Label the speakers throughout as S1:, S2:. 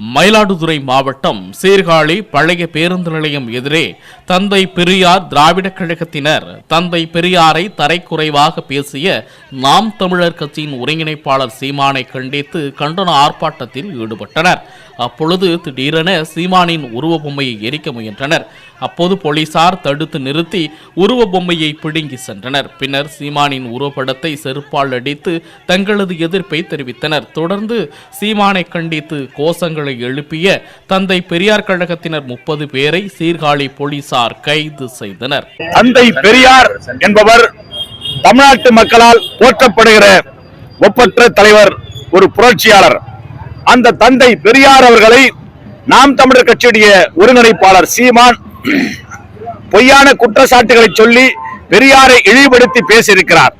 S1: மயிலாடுதுறை மாவட்டம் சீர்காழி பழைய பேருந்து நிலையம் எதிரே தந்தை பெரியார் திராவிடக் கழகத்தினர் தந்தை பெரியாரை தரைக்குறைவாக பேசிய நாம் தமிழர் கட்சியின் ஒருங்கிணைப்பாளர் சீமானை கண்டித்து கண்டன ஆர்ப்பாட்டத்தில் ஈடுபட்டனர். அப்பொழுது திடீரென சீமானின் உருவ பொம்மையை எரிக்க முயன்றனர். அப்போது போலீசார் தடுத்து நிறுத்தி உருவ பொம்மையை பிடுங்கி சென்றனர். பின்னர் சீமானின் உருவப்படத்தை செருப்பால் அடித்து தங்களது எதிர்ப்பை தெரிவித்தனர். தொடர்ந்து சீமானை கண்டித்து கோஷங்கள் எழுப்பிய தந்தை பெரியார் கழகத்தினர் முப்பது பேரை சீர்காழி போலீசார் கைது செய்தனர்.
S2: தந்தை பெரியார் என்பவர் தமிழ்நாட்டு மக்களால் போற்றப்படுகிற ஒப்பற்ற தலைவர் ஒரு புரட்சியாளர். அந்த தந்தை பெரியார் அவர்களை நாம் தமிழர் கட்சியுடைய ஒருங்கிணைப்பாளர் சீமான் பொய்யான குற்றச்சாட்டுகளை சொல்லி பெரியாரை இழிவுபடுத்தி பேசியிருக்கிறார்.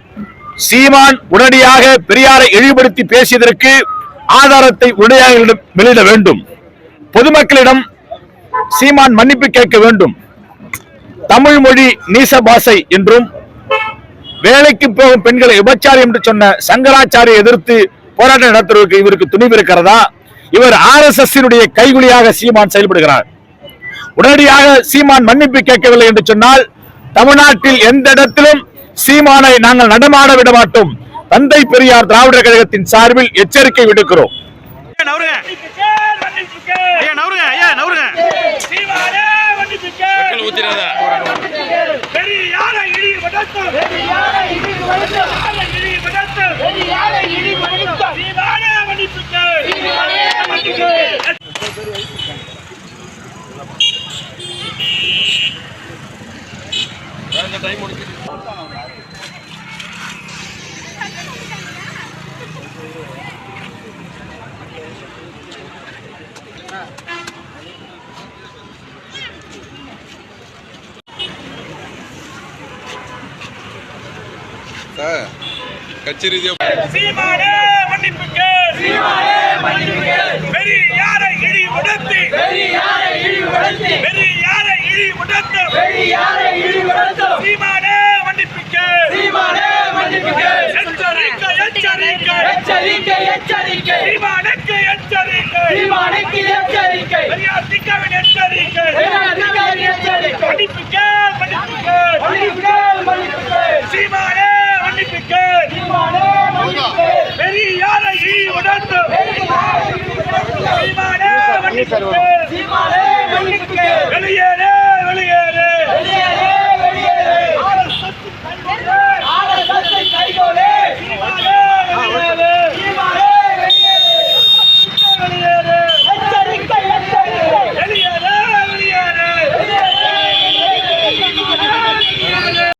S2: சீமான் உடனடியாக பெரியாரை இழிவுபடுத்தி பேசியதற்கு ஆதாரத்தை உடையாளர்களிடம் வெளியிட வேண்டும். பொதுமக்களிடம் சீமான் மன்னிப்பு கேட்க வேண்டும். தமிழ் மொழி நீச பாசை என்றும் வேலைக்கு போகும் பெண்களை விபச்சாரி என்று சொன்ன சங்கராச்சாரியை எதிர்த்து போராட்டம் நடத்துவதற்கு இவருக்கு துணிவு இருக்கிறதா இவர் ஆர் எஸ் எஸ் கைகுலியாக சீமான் செயல்படுகிறார். உடனடியாக சீமான் மன்னிப்பு கேட்கவில்லை என்று சொன்னால் தமிழ்நாட்டில் எந்த இடத்திலும் சீமானை நாங்கள் நடமாட விட மாட்டோம். தந்தை பெரியார் திராவிடர் கழகத்தின் சார்பில் எச்சரிக்கை விடுக்கிறோம்.
S3: ஐயா, நவருங்க?
S4: சார் கட்சி ரீதியா
S5: சீமானே மன்னிப்பு கேள். பெரியாரை இழிவுபடுத்தி. பெரியாரை இழிவுபடுத்தும். சீமானே மன்னிப்பு கேள். எச்சரிக்கை, எச்சரிக்கை. சீமானுக்கு எச்சரிக்கை. பெரியார் திக்காவின் எச்சரிக்கை. மன்னிப்பு கேள், மன்னிப்பு கேள். சீமானே மன்னிப்பு கேள். பெரியாரை இழிவுபடுத்தும். சீமானே மன்னிப்பு கேள். வெளியேறு